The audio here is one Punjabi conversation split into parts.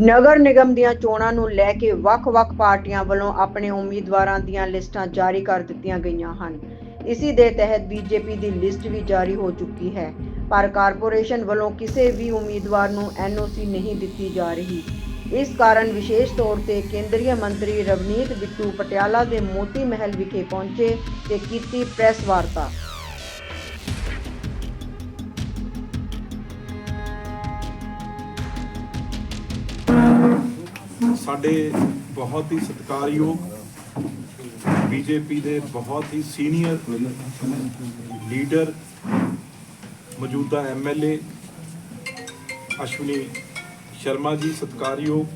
ਨਗਰ ਨਿਗਮ ਦੀਆਂ ਚੋਣਾਂ ਨੂੰ ਲੈ ਕੇ ਵੱਖ-ਵੱਖ ਪਾਰਟੀਆਂ ਵੱਲੋਂ ਆਪਣੇ ਉਮੀਦਵਾਰਾਂ ਦੀਆਂ ਲਿਸਟਾਂ ਜਾਰੀ ਕਰ ਦਿੱਤੀਆਂ ਗਈਆਂ ਹਨ। ਇਸੀ ਦੇ ਤਹਿਤ ਬੀਜੇਪੀ ਦੀ ਲਿਸਟ ਵੀ ਜਾਰੀ ਹੋ ਚੁੱਕੀ ਹੈ। ਪਰ ਕਾਰਪੋਰੇਸ਼ਨ ਵੱਲੋਂ ਕਿਸੇ ਵੀ ਉਮੀਦਵਾਰ ਨੂੰ ਐਨਓਸੀ ਨਹੀਂ ਦਿੱਤੀ ਜਾ ਰਹੀ। ਇਸ ਕਾਰਨ ਵਿਸ਼ੇਸ਼ ਤੌਰ ਤੇ ਕੇਂਦਰੀ ਮੰਤਰੀ ਰਵਨੀਤ ਬਿੱਟੂ ਪਟਿਆਲਾ ਦੇ ਮੋਤੀ ਮਹਿਲ ਵਿਖੇ ਪਹੁੰਚੇ ਤੇ ਕੀਤੀ ਪ੍ਰੈਸ ਵਾਰਤਾ। ਸਾਡੇ ਬਹੁਤ ਹੀ ਸਤਿਕਾਰਯੋਗ ਬੀਜੇਪੀ ਦੇ ਬਹੁਤ ਹੀ ਸੀਨੀਅਰ ਲੀਡਰ ਮੌਜੂਦਾ ਐਮਐਲਏ ਅਸ਼ਵਨੀ ਸ਼ਰਮਾ ਜੀ ਸਤਿਕਾਰਯੋਗ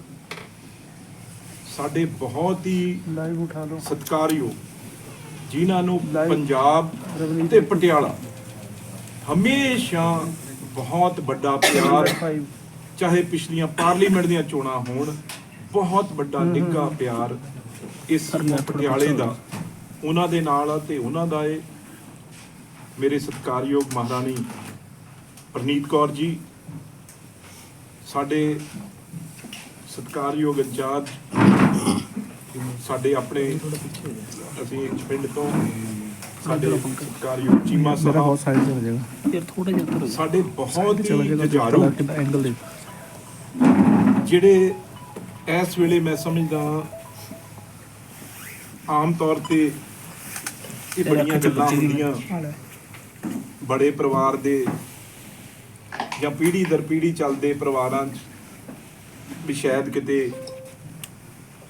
ਸਾਡੇ ਬਹੁਤ ਹੀ ਲਾਈਵ ਉਠਾ ਲਓ। ਸਤਿਕਾਰਯੋਗ ਜਿਨ੍ਹਾਂ ਨੂੰ ਪੰਜਾਬ ਤੇ ਪਟਿਆਲਾ ਹਮੇਸ਼ਾ ਬਹੁਤ ਵੱਡਾ ਪਿਆਰ ਚਾਹੇ ਪਿਛਲੀਆਂ ਪਾਰਲੀਮੈਂਟ ਦੀਆਂ ਚੋਣਾਂ ਹੋਣ ਬਹੁਤ ਵੱਡਾ ਨਿੱਘਾ ਪਿਆਰ ਇਸ ਪਟਿਆਲੇ ਦਾ। ਉਹਨਾਂ ਦੇ ਨਾਲ ਆ ਤੇ ਉਹਨਾਂ ਦਾ ਇਹ ਮੇਰੇ ਸਤਿਕਾਰਯੋਗ ਮਹਾਰਾਣੀ ਪ੍ਰਨੀਤ ਕੌਰ ਜੀ ਸਾਡੇ ਸਤਿਕਾਰਯੋਗ ਇੰਚਾਰਜ ਸਾਡੇ ਆਪਣੇ ਅਸੀਂ ਇੱਕ ਪਿੰਡ ਤੋਂ ਸਾਡੇ ਸਤਿਕਾਰਯੋਗ ਚੀਮਾ ਮੇਰਾ ਬਹੁਤ ਸਾਹਿਬ ਸਾਈਡ ਚਲ ਜਾਏਗਾ ਯਾਰ ਥੋੜਾ ਜਿਹਾ ਸਾਡੇ ਬਹੁਤ ਹੀ ਐਂਗਲ ਦੇ। ਜਿਹੜੇ ਇਸ ਵੇਲੇ ਮੈਂ ਸਮਝਦਾ ਆਮ ਤੌਰ ਤੇ ਇਹ ਬੜੀਆਂ ਗੱਲਾਂ ਹੁੰਦੀਆਂ। ਬੜੇ ਪਰਿਵਾਰ ਦੇ ਜਾਂ ਪੀੜ੍ਹੀ ਦਰ ਪੀੜ੍ਹੀ ਚੱਲਦੇ ਪਰਿਵਾਰਾਂ 'ਚ ਵੀ ਸ਼ਾਇਦ ਕਿਤੇ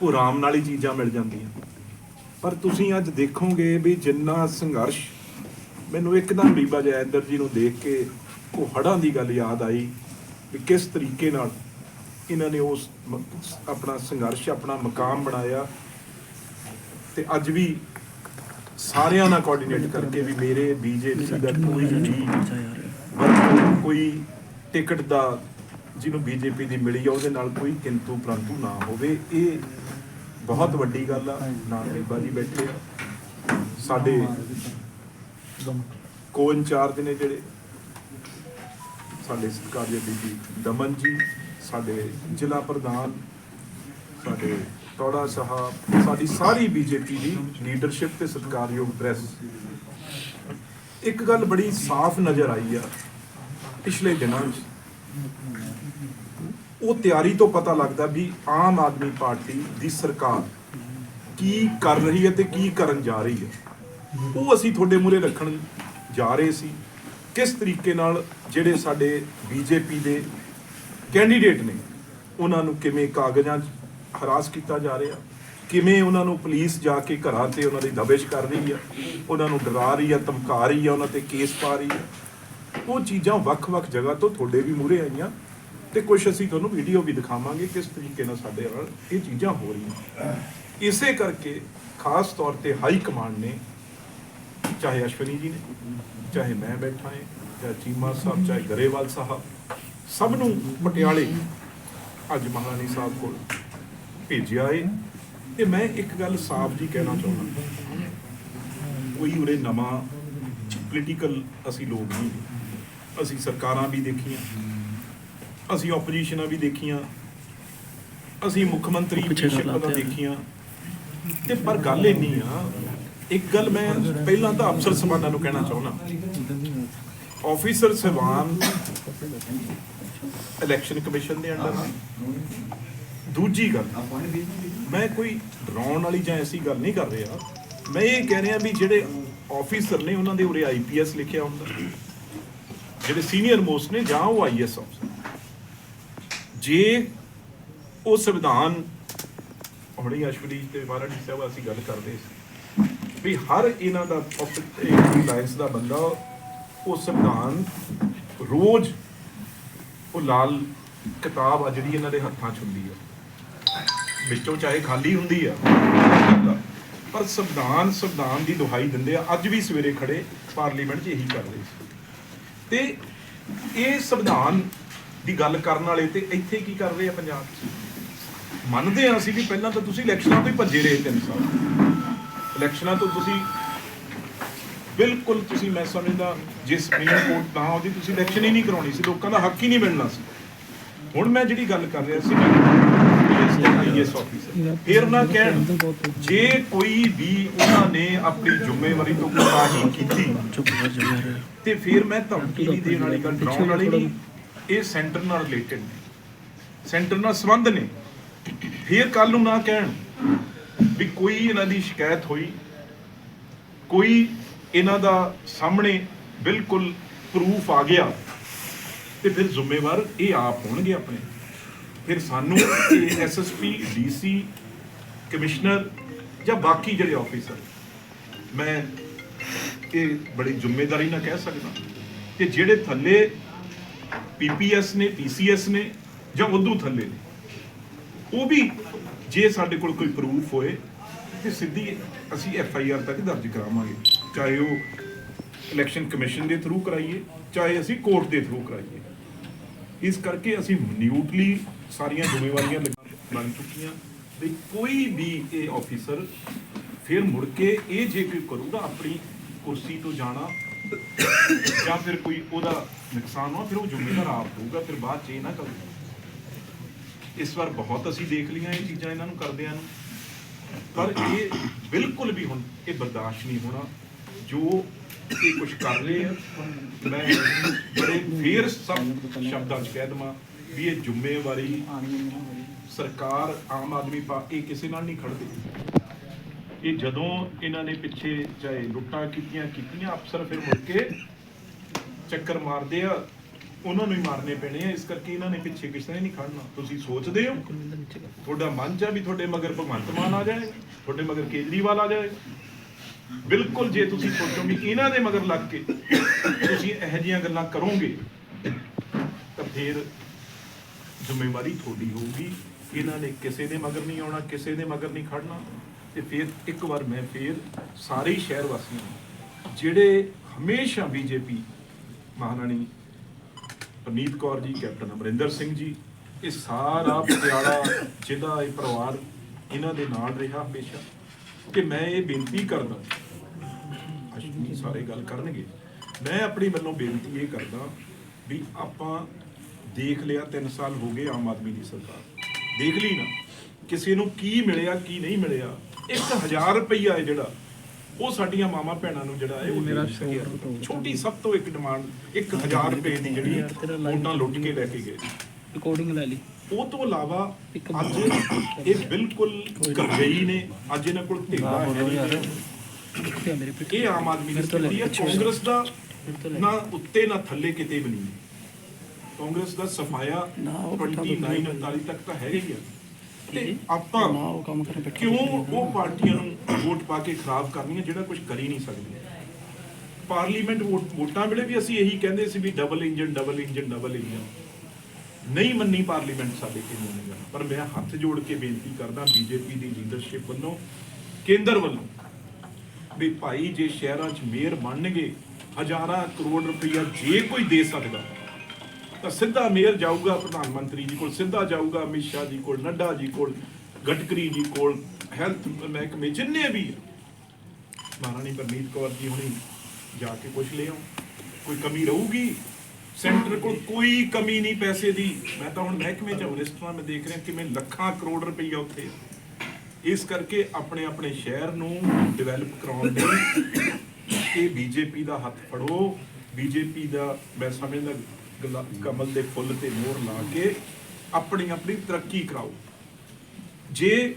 ਉਹ ਆਰਾਮ ਨਾਲ ਹੀ ਚੀਜ਼ਾਂ ਮਿਲ ਜਾਂਦੀਆਂ। ਪਰ ਤੁਸੀਂ ਅੱਜ ਦੇਖੋਗੇ ਵੀ ਜਿੰਨਾ ਸੰਘਰਸ਼ ਮੈਨੂੰ ਇੱਕਦਮ ਬੀਬਾ ਜੈਦਰ ਜੀ ਨੂੰ ਦੇਖ ਕੇ ਉਹ ਹੜਾਂ ਦੀ ਗੱਲ ਯਾਦ ਆਈ ਵੀ ਕਿਸ ਤਰੀਕੇ ਨਾਲ ਇਹਨਾਂ ਨੇ ਉਸ ਆਪਣਾ ਸੰਘਰਸ਼, ਆਪਣਾ ਮਕਾਮ ਬਣਾਇਆ ਤੇ ਅੱਜ ਵੀ ਸਾਰਿਆਂ ਨਾਲ ਕੋਆਰਡੀਨੇਟ ਕਰਕੇ ਵੀ ਮੇਰੇ ਬੀਜੇਪੀ ਦਾ ਕੋਈ ਵੀ ਕੋਈ ਟਿਕਟ ਦਾ ਜਿਹਨੂੰ ਬੀਜੇਪੀ ਦੀ ਮਿਲੀ ਆ, ਉਹਦੇ ਨਾਲ ਕੋਈ ਕਿੰਤੂ ਪ੍ਰੰਤੂ ਨਾ ਹੋਵੇ, ਇਹ ਬਹੁਤ ਵੱਡੀ ਗੱਲ ਆ, ਨਾਲ ਬੀਬਾ ਜੀ ਬੈਠੇ ਆ। ਸਾਡੇ ਕੋ ਇੰਚਾਰਜ ਨੇ ਜਿਹੜੇ ਸਾਡੇ ਸਤਿਕਾਰਯੋਗ ਬੀਬੀ ਦਮਨ ਜੀ ਸਾਡੇ ਜ਼ਿਲ੍ਹਾ ਪ੍ਰਧਾਨ, ਸਾਡੇ ਟੋੜਾ ਸਾਹਿਬ, ਸਾਡੀ ਸਾਰੀ ਬੀਜੇਪੀ ਦੀ ਲੀਡਰਸ਼ਿਪ ਤੇ ਸਤਿਕਾਰਯੋਗ ਪ੍ਰੈਸ ਇੱਕ ਗੱਲ ਬੜੀ ਸਾਫ਼ ਨਜ਼ਰ ਆਈ ਆ ਪਿਛਲੇ ਦਿਨਾਂ 'ਚ ਉਹ ਤਿਆਰੀ ਤੋਂ ਪਤਾ ਲੱਗਦਾ ਵੀ ਆਮ ਆਦਮੀ ਪਾਰਟੀ ਦੀ ਸਰਕਾਰ ਕੀ ਕਰ ਰਹੀ ਹੈ ਤੇ ਕੀ ਕਰਨ ਜਾ ਰਹੀ ਹੈ। ਉਹ ਅਸੀਂ ਤੁਹਾਡੇ ਮੂਹਰੇ ਰੱਖਣ ਜਾ ਰਹੇ ਸੀ। ਕਿਸ ਤਰੀਕੇ ਨਾਲ ਜਿਹੜੇ ਸਾਡੇ ਬੀਜੇਪੀ ਦੇ ਕੈਂਡੀਡੇਟ ਨੇ ਉਹਨਾਂ ਨੂੰ ਕਿਵੇਂ ਕਾਗਜ਼ਾਂ 'ਚ ਹਰਾਸ ਕੀਤਾ ਜਾ ਰਿਹਾ, ਕਿਵੇਂ ਉਹਨਾਂ ਨੂੰ ਪੁਲਿਸ ਜਾ ਕੇ ਘਰਾਂ ਤੇ ਉਹਨਾਂ ਦੀ ਦਬਿਸ਼ ਕਰ ਰਹੀ ਆ, ਉਹਨਾਂ ਨੂੰ ਡਰਾ ਰਹੀ ਆ, ਧਮਕਾ ਰਹੀ ਆ, ਉਹਨਾਂ ਤੇ ਕੇਸ ਪਾ ਰਹੀ ਆ। ਉਹ ਚੀਜ਼ਾਂ ਵੱਖ-ਵੱਖ ਜਗ੍ਹਾ ਤੋਂ ਤੁਹਾਡੇ ਵੀ ਮੂਹਰੇ ਆਈਆਂ ਤੇ ਕੁਝ ਅਸੀਂ ਤੁਹਾਨੂੰ ਵੀਡੀਓ ਵੀ ਦਿਖਾਵਾਂਗੇ ਕਿਸ ਤਰੀਕੇ ਨਾਲ ਸਾਡੇ ਨਾਲ ਇਹ ਚੀਜ਼ਾਂ ਹੋ ਰਹੀਆਂ। ਇਸੇ ਕਰਕੇ ਖਾਸ ਤੌਰ ਤੇ ਹਾਈ ਕਮਾਂਡ ਨੇ, ਚਾਹੇ ਅਸ਼ਵਨੀ ਜੀ ਨੇ, ਚਾਹੇ ਮੈਂ ਬੈਠਾ ਹਾਂ, ਚਾਹੇ ਚੀਮਾ ਸਾਹਿਬ, ਚਾਹੇ ਗਰੇਵਾਲ ਸਾਹਿਬ ਸਭ ਨੂੰ ਪਟਿਆਲੇ ਅੱਜ ਮਹਾਰਾਣੀ ਸਾਹਿਬ ਕੋਲ ਭੇਜਿਆ ਏ। ਤੇ ਮੈਂ ਇੱਕ ਗੱਲ ਸਾਫ਼ ਜੀ ਕਹਿਣਾ ਚਾਹੁੰਦਾ। ਕੋਈ ਉਰੇ ਨਵਾਂ ਪੋਲੀਟੀਕਲ ਅਸੀਂ ਲੋਕ ਨਹੀਂ। ਅਸੀਂ ਸਰਕਾਰਾਂ ਵੀ ਦੇਖੀਆਂ। ਅਸੀਂ ਆਪੋਜੀਸ਼ਨਾਂ ਵੀ ਦੇਖੀਆਂ। ਅਸੀਂ ਮੁੱਖ ਮੰਤਰੀ ਪਿੱਛੇ ਆ। ਦੇਖੀਆਂ। ਤੇ ਪਰ ਗੱਲ ਇੰਨੀ ਆ ਇੱਕ ਗੱਲ ਮੈਂ ਪਹਿਲਾਂ ਤਾਂ ਅਫਸਰ ਸਮਾਨਾਂ ਨੂੰ ਕਹਿਣਾ ਚਾਹੁੰਦਾ। ਆਫੀਸਰ ਸਵਾਨ ਇਲੈਕਸ਼ਨ ਕਮਿਸ਼ਨ ਦੇ ਅੰਡਰ ਦੂਜੀ ਗੱਲ, ਮੈਂ ਕੋਈ ਡਰਾਉਣ ਵਾਲੀ ਜਾਂ ਐਸੀ ਗੱਲ ਨਹੀਂ ਕਰ ਰਿਹਾ। ਮੈਂ ਇਹ ਕਹਿ ਰਿਹਾ ਵੀ ਜਿਹੜੇ ਆਫੀਸਰ ਨੇ ਉਹਨਾਂ ਦੇ ਉਰੇ ਆਈਪੀਐਸ ਲਿਖਿਆ ਹੁੰਦਾ। ਜਿਹੜੇ ਸੀਨੀਅਰ ਮੋਸਟ ਨੇ ਜਾਂ ਉਹ ਆਈਐਸ ਅਫਸਰ ਜੇ ਉਹ ਸੰਵਿਧਾਨ, ਹੁਣੇ ਅਸ਼ਵਨੀ ਤੇ ਮਹਾਰਾਜ ਸਾਹਿਬ ਅਸੀਂ ਗੱਲ ਕਰਦੇ ਸੀ ਵੀ ਹਰ ਇਹਨਾਂ ਦਾ ਲਾਇੰਸ ਦਾ ਬੰਦਾ, ਉਹ ਸੰਵਿਧਾਨ ਰੋਜ਼ ਉਹ ਲਾਲ ਕਿਤਾਬ ਆ ਜਿਹੜੀ ਇਹਨਾਂ ਦੇ ਹੱਥਾਂ 'ਚ ਹੁੰਦੀ ਆ। ਵਿੱਚੋਂ ਚਾਹੇ ਖਾਲੀ ਹੁੰਦੀ ਆ ਪਰ ਸੰਵਿਧਾਨ ਸੰਵਿਧਾਨ ਦੀ ਦੁਹਾਈ ਦਿੰਦੇ ਆ। ਅੱਜ ਵੀ ਸਵੇਰੇ ਖੜੇ ਪਾਰਲੀਮੈਂਟ 'ਚ ਇਹੀ ਕਰ ਰਹੇ ਸੀ। ਤੇ ਇਹ ਸੰਵਿਧਾਨ ਦੀ ਗੱਲ ਕਰਨ ਵਾਲੇ ਤੇ ਇੱਥੇ ਕੀ ਕਰ ਰਹੇ ਆ ਪੰਜਾਬ 'ਚ? ਮੰਨਦੇ ਆ ਅਸੀਂ ਵੀ ਪਹਿਲਾਂ ਤਾਂ ਤੁਸੀਂ ਇਲੈਕਸ਼ਨਾਂ ਤੋਂ ਹੀ ਭੱਜੇ ਰਹੇ ਤਿੰਨ ਸਾਲ। ਇਲੈਕਸ਼ਨਾਂ ਤੋਂ ਤੁਸੀਂ ਬਿਲਕੁਲ ਤੁਸੀਂ ਮੈਂ ਸਮਝਦਾ ਜੇ ਸੁਪਰੀਮ ਕੋਰਟ ਨਾ ਆਉਂਦੀ ਤੁਸੀਂ ਇਲੈਕਸ਼ਨ ਹੀ ਨਹੀਂ ਕਰਾਉਣੀ ਸੀ, ਲੋਕਾਂ ਦਾ ਹੱਕ ਹੀ ਨਹੀਂ ਮਿਲਣਾ ਸੀ। ਹੁਣ ਮੈਂ ਜਿਹੜੀ ਗੱਲ ਕਰ ਰਿਹਾ ਸੀ ਆਈਐਸ ਆਫੀਸਰ ਫਿਰ ਨਾ ਕਹਿਣ, ਜੇ ਕੋਈ ਵੀ ਉਹਨਾਂ ਨੇ ਆਪਣੀ ਜ਼ਿੰਮੇਵਾਰੀ ਤੋਂ ਕੋਤਾਹੀ ਕੀਤੀ, ਤੇ ਫਿਰ ਮੈਂ ਧਮਕੀ ਨਹੀਂ ਦੇਣ ਵਾਲੀ ਗੱਲ, ਡਰਾਉਣ ਵਾਲੀ ਨਹੀਂ। ਇਹ ਸੈਂਟਰ ਨਾਲ ਰਿਲੇਟਡ ਨੇ। ਸੈਂਟਰ ਨਾਲ ਸੰਬੰਧ ਨੇ। ਫਿਰ ਕੱਲ ਨੂੰ ਨਾ ਕਹਿਣ ਵੀ ਕੋਈ ਇਹਨਾਂ ਦੀ ਸ਼ਿਕਾਇਤ ਹੋਈ, ਕੋਈ ਇਹਨਾਂ ਦਾ ਸਾਹਮਣੇ ਬਿਲਕੁਲ ਪ੍ਰੂਫ ਆ ਗਿਆ ਤੇ ਫਿਰ ਜ਼ਿੰਮੇਵਾਰ ਇਹ ਆਪ ਹੋਣਗੇ ਆਪਣੇ। ਫਿਰ ਸਾਨੂੰ ਇਹ ਐਸਐਸਪੀ ਡੀਸੀ ਕਮਿਸ਼ਨਰ ਜਾਂ ਬਾਕੀ ਜਿਹੜੇ ਆਫੀਸਰ ਮੈਂ ਇਹ ਬੜੀ ਜ਼ਿੰਮੇਵਾਰੀ ਨਾਲ ਕਹਿ ਸਕਦਾ ਕਿ ਜਿਹੜੇ ਥੱਲੇ ਪੀਪੀਐਸ ਨੇ ਪੀਸੀਐਸ ਨੇ ਜਾਂ ਉਦੋਂ ਥੱਲੇ ਨੇ, ਉਹ ਵੀ ਜੇ ਸਾਡੇ ਕੋਲ ਕੋਈ ਪ੍ਰੂਫ ਹੋਏ ਤੇ ਸਿੱਧੀ ਅਸੀਂ ਐਫ ਆਈ ਆਰ ਤੱਕ ਦਰਜ ਕਰਾਵਾਂਗੇ। ਚਾਹੇ ਉਹ ਇਲੈਕਸ਼ਨ ਕਮਿਸ਼ਨ ਦੇ ਥਰੂ ਕਰਾਈਏ, ਚਾਹੇ ਅਸੀਂ ਕੋਰਟ ਦੇ ਥਰੂ ਕਰਾਈਏ। ਇਸ ਕਰਕੇ ਅਸੀਂ ਮਨਿਊਟਲੀ ਸਾਰੀਆਂ ਜ਼ਿੰਮੇਵਾਰੀਆਂ ਬਣ ਚੁੱਕੀਆਂ। ਵੀ ਕੋਈ ਵੀ ਇਹ ਆਫੀਸਰ ਫਿਰ ਮੁੜ ਕੇ ਇਹ ਜੇ ਕੋਈ ਕਰੂਗਾ ਆਪਣੀ ਕੁਰਸੀ ਤੋਂ ਜਾਣਾ, ਜਾਂ ਫਿਰ ਕੋਈ ਉਹਦਾ ਨੁਕਸਾਨ ਹੋਣਾ, ਫਿਰ ਉਹ ਜ਼ਿੰਮੇਵਾਰ ਆਪ ਹੋਊਗਾ, ਫਿਰ ਬਾਅਦ ਚ ਇਹ ਨਾ ਕਰੂਗਾ ਇਸ ਵਾਰ ਬਹੁਤ ਅਸੀਂ ਦੇਖ ਲਈਆਂ ਇਹ ਚੀਜ਼ਾਂ ਇਹਨਾਂ ਨੂੰ ਕਰਦਿਆਂ ਨੂੰ। ਪਰ ਇਹ ਬਿਲਕੁਲ ਵੀ ਹੁਣ ਇਹ ਬਰਦਾਸ਼ਤ ਨਹੀਂ ਹੋਣਾ। ਜੋ ਇਹ ਕੁਝ ਕਰ ਰਹੇ ਆ, ਮੈਂ ਬੜੇ ਫੇਰ ਸਭ ਸ਼ਬਦਾਂ 'ਚ ਕਹਿ ਦਵਾਂ ਵੀ ਇਹ ਜ਼ਿੰਮੇਵਾਰੀ ਸਰਕਾਰ, ਆਮ ਆਦਮੀ ਪਾਰਟੀ ਕਿਸੇ ਨਾਲ ਨਹੀਂ ਖੜਦੀ ਇਹ ਜਦੋਂ ਇਹਨਾਂ ਨੇ ਪਿੱਛੇ ਚਾਹੇ ਲੁੱਟਾਂ ਕੀਤੀਆਂ ਕੀਤੀਆਂ ਅਫਸਰ ਫਿਰ ਮੁੜ ਕੇ ਚੱਕਰ ਮਾਰਦੇ ਆ, ਉਹਨਾਂ ਨੂੰ ਹੀ ਮਾਰਨੇ ਪੈਣੇ ਆ, ਇਸ ਕਰਕੇ ਇਹਨਾਂ ਨੇ ਪਿੱਛੇ ਕਿਸੇ ਨੇ ਨਹੀਂ ਖੜਨਾ ਤੁਸੀਂ ਸੋਚਦੇ ਹੋ, ਤੁਹਾਡਾ ਮਨ ਚ ਵੀ ਤੁਹਾਡੇ ਮਗਰ ਭਗਵੰਤ ਮਾਨ ਆ ਜਾਏ, ਤੁਹਾਡੇ ਮਗਰ ਕੇਜਰੀਵਾਲ ਆ ਜਾਏ ਬਿਲਕੁਲ ਜੇ ਤੁਸੀਂ ਸੋਚੋ ਵੀ ਇਹਨਾਂ ਦੇ ਮਗਰ ਲੱਗ ਕੇ ਤੁਸੀਂ ਇਹੋ ਜਿਹੀਆਂ ਗੱਲਾਂ ਕਰੋਗੇ, ਤਾਂ ਫਿਰ ਜ਼ਿੰਮੇਵਾਰੀ ਤੁਹਾਡੀ ਹੋਊਗੀ। ਇਹਨਾਂ ਨੇ ਕਿਸੇ ਦੇ ਮਗਰ ਨਹੀਂ ਆਉਣਾ, ਕਿਸੇ ਦੇ ਮਗਰ ਨਹੀਂ ਖੜਨਾ ਤੇ ਫਿਰ ਇੱਕ ਵਾਰ ਮੈਂ ਫਿਰ ਸਾਰੇ ਸ਼ਹਿਰ ਵਾਸੀਆਂ ਨੂੰ, ਜਿਹੜੇ ਹਮੇਸ਼ਾ ਬੀਜੇਪੀ ਮਹਾਰਾਣੀ ਪਰਨੀਤ ਕੌਰ ਜੀ, ਕੈਪਟਨ ਅਮਰਿੰਦਰ ਸਿੰਘ ਜੀ, ਇਹ ਸਾਰਾ ਪਟਿਆਲਾ, ਜਿਹਦਾ ਇਹ ਪਰਿਵਾਰ ਇਹਨਾਂ ਦੇ ਨਾਲ ਰਿਹਾ ਹਮੇਸ਼ਾ। ਕਿ ਮੈਂ ਇਹ ਬੇਨਤੀ ਕਰਦਾ ਅਸ਼ਵਨੀ ਸਾਰੇ ਗੱਲ ਕਰਨਗੇ। ਮੈਂ ਆਪਣੀ ਵੱਲੋਂ ਬੇਨਤੀ ਇਹ ਕਰਦਾ ਵੀ ਆਪਾਂ ਦੇਖ ਲਿਆ 3 ਸਾਲ ਹੋ ਗਏ ਆਮ ਆਦਮੀ ਦੀ ਸਰਕਾਰ। ਦੇਖ ਲਈ ਨਾ ਕਿਸੇ ਨੂੰ ਕੀ ਮਿਲਿਆ ਕੀ ਨਹੀਂ ਮਿਲਿਆ। 1000 ਰੁਪਈਆ ਹੈ ਜਿਹੜਾ ਉਹ ਸਾਡੀਆਂ ਮਾਮਾ ਭੈਣਾਂ ਨੂੰ ਜਿਹੜਾ ਹੈ ਉਹ ਮੇਰਾ। ਛੋਟੀ ਸਭ ਤੋਂ ਇੱਕ ਡਿਮਾਂਡ 1000 ਰੁਪਏ ਦੀ ਜਿਹੜੀ ਵੋਟਾਂ ਲੁੱਟ ਕੇ ਲੈ ਕੇ ਗਏ। ਰਿਕਾਰਡਿੰਗ ਲੈ ਲਈ। ਉਹ ਤੋਂ ਇਲਾਵਾ ਅੱਜ ਇਹ ਬਿਲਕੁਲ ਕਰਜਈ ਨੇ ਅੱਜ ਇਹਨਾਂ ਕੋਲ ਢੇਲਾ ਹੈ ਨਹੀਂ। ਇਹ ਆਮ ਆਦਮੀ ਦੀ ਸਥਿਤੀ ਹੈ। ਕਾਂਗਰਸ ਦਾ। ਨਾ ਉੱਤੇ ਨਾ ਥੱਲੇ ਕਿਤੇ ਵੀ ਨਹੀਂ। ਕਾਂਗਰਸ ਦਾ ਸਫਾਇਆ ਨਾ, ਉਹ ਪੱਠਾ 29 ਦੁੱਧ 39 ਤੱਕ ਤਾਂ ਹੈ ਹੀ ਆ। ਤੇ। ਆਪਾਂ ਕਿਉਂ ਉਹ ਪਾਰਟੀਆਂ ਨੂੰ ਵੋਟ ਪਾ ਕੇ ਖਰਾਬ ਕਰਨੀਆਂ ਜਿਹੜਾ ਕੁਝ ਕਰ ਹੀ ਨਹੀਂ ਸਕਦੀਆਂ ਪਾਰਲੀਮੈਂਟ ਵੋਟ ਵੋਟਾਂ ਵੇਲੇ ਵੀ ਅਸੀਂ ਇਹੀ ਕਹਿੰਦੇ ਸੀ ਵੀ double engine double engine double engine ਨਹੀਂ ਮੰਨੀ ਪਾਰਲੀਮੈਂਟ ਸਾਡੇ ਕਿੰਨੇ ਨੇ ਪਰ ਮੈਂ ਹੱਥ ਜੋੜ ਕੇ ਬੇਨਤੀ ਕਰਦਾ ਬੀਜੇਪੀ ਦੀ ਲੀਡਰਸ਼ਿਪ ਵੱਲੋਂ, ਕੇਂਦਰ ਵੱਲੋਂ ਵੀ ਭਾਈ ਜੇ ਸ਼ਹਿਰਾਂ 'ਚ ਮੇਅਰ ਬਣਨਗੇ, ਹਜ਼ਾਰਾਂ ਕਰੋੜ ਰੁਪਈਆ ਜੇ ਕੋਈ ਦੇ ਸਕਦਾ, ਤਾਂ ਸਿੱਧਾ ਮੇਅਰ ਜਾਊਗਾ ਪ੍ਰਧਾਨ ਮੰਤਰੀ ਜੀ ਕੋਲ, ਸਿੱਧਾ ਜਾਊਗਾ ਅਮਿਤ ਸ਼ਾਹ ਜੀ ਕੋਲ, ਨੱਡਾ ਜੀ ਕੋਲ, ਗਡਕਰੀ ਜੀ ਕੋਲ, ਹੈਲਥ ਮਹਿਕਮੇ ਜਿੰਨੇ ਵੀ ਆ। ਮਹਾਰਾਣੀ ਪਰਨੀਤ ਕੌਰ ਜੀ ਹੁਣੀ ਜਾ ਕੇ ਪੁੱਛ ਲਿਓ, ਕੋਈ ਕਮੀ ਰਹੂਗੀ ਸੈਂਟਰ ਕੋਲ ਕੋਈ ਕਮੀ ਨਹੀਂ ਪੈਸੇ ਦੀ। ਮੈਂ ਤਾਂ ਹੁਣ ਮਹਿਕਮੇ ਚ ਮਿਨਿਸਟਰਾਂ ਮੈਂ ਦੇਖ ਰਿਹਾ ਕਿਵੇਂ ਲੱਖਾਂ ਕਰੋੜ ਰੁਪਈਆ ਉੱਥੇ। ਇਸ ਕਰਕੇ ਆਪਣੇ ਆਪਣੇ ਸ਼ਹਿਰ ਨੂੰ ਡਿਵੈਲਪ ਕਰਾਉਣ ਲਈ ਇਹ ਬੀਜੇਪੀ ਦਾ ਹੱਥ ਫੜੋ। ਬੀਜੇਪੀ ਦਾ ਮੈਂ ਸਮਝਦਾ ਗੁਲਾ- ਕਮਲ ਦੇ ਫੁੱਲ ਤੇ ਮੋਹਰ ਲਾ ਕੇ ਆਪਣੀ ਆਪਣੀ ਤਰੱਕੀ ਕਰਾਓ। ਜੇ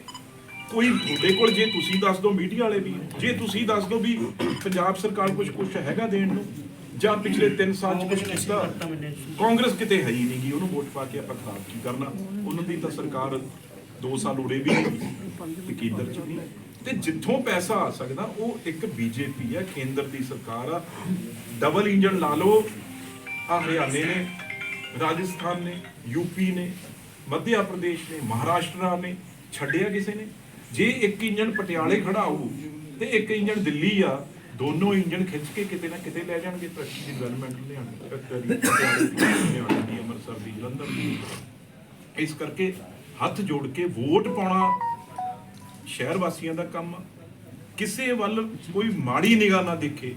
ਕੋਈ ਤੁਹਾਡੇ ਕੋਲ, ਜੇ ਤੁਸੀਂ ਦੱਸ ਦਿਓ ਮੀਡੀਆ ਵਾਲੇ ਵੀ, ਜੇ ਤੁਸੀਂ ਦੱਸ ਦਿਓ ਵੀ ਪੰਜਾਬ ਸਰਕਾਰ ਕੁਝ ਕੁਝ ਹੈਗਾ ਦੇਣ ਨੂੰ ਜਾਂ ਪਿਛਲੇ 3 ਸਾਲ ਚ ਕੁਝ ਕੀਤਾ? ਕਾਂਗਰਸ ਕਿਤੇ ਹੈ ਹੀ ਨਹੀਂ ਗੀ ਉਹਨੂੰ ਵੋਟ ਪਾ ਕੇ ਆਪਾਂ ਖਰਾਬ ਕੀ ਕਰਨਾ? ਉਹਨਾਂ ਦੀ ਤਾਂ ਸਰਕਾਰ 2 ਸਾਲ ਉਰੇ ਵੀ ਨਹੀਂ ਕੇਂਦਰ ਚ ਵੀ। ਤੇ ਜਿੱਥੋਂ ਪੈਸਾ ਆ ਸਕਦਾ ਉਹ ਇੱਕ ਬੀਜੇਪੀ ਹੈ ਕੇਂਦਰ ਦੀ ਸਰਕਾਰ ਆ। ਡਬਲ ਇੰਜਨ ਲਾ ਲਓ ਆ ਹਰਿਆਣੇ ਨੇ ਰਾਜਸਥਾਨ ਨੇ ਯੂਪੀ ਨੇ ਮੱਧ ਪ੍ਰਦੇਸ਼ ਨੇ ਮਹਾਰਾਸ਼ਟਰ ਨੇ ਛੱਡਿਆ ਕਿਸੇ ਨੇ? ਜੇ ਇੱਕ ਇੰਜਨ ਪਟਿਆਲੇ ਖੜਾ ਹੋਊ ਤੇ ਇੱਕ ਇੰਜਨ ਦਿੱਲੀ ਆ ਦੋਨੋਂ ਇੰਜਣ ਖਿੱਚ ਕੇ ਕਿਤੇ ਨਾ ਕਿਤੇ ਲੈ ਜਾਣਗੇ ਤਰੱਕੀ ਦੀ ਡਿਵੈਲਪਮੈਂਟ ਲਿਆਉਣੀ ਫੈਕਟਰੀ ਪਟਿਆਲੇ ਦੀ, ਅੰਮ੍ਰਿਤਸਰ ਦੀ ਜਲੰਧਰ ਦੀ। ਇਸ ਕਰਕੇ ਹੱਥ ਜੋੜ ਕੇ ਵੋਟ ਪਾਉਣਾ ਸ਼ਹਿਰ ਵਾਸੀਆਂ ਦਾ ਕੰਮ ਕਿਸੇ ਵੱਲ ਕੋਈ ਮਾੜੀ ਨਿਗਾਹ ਨਾ ਦੇਖੇ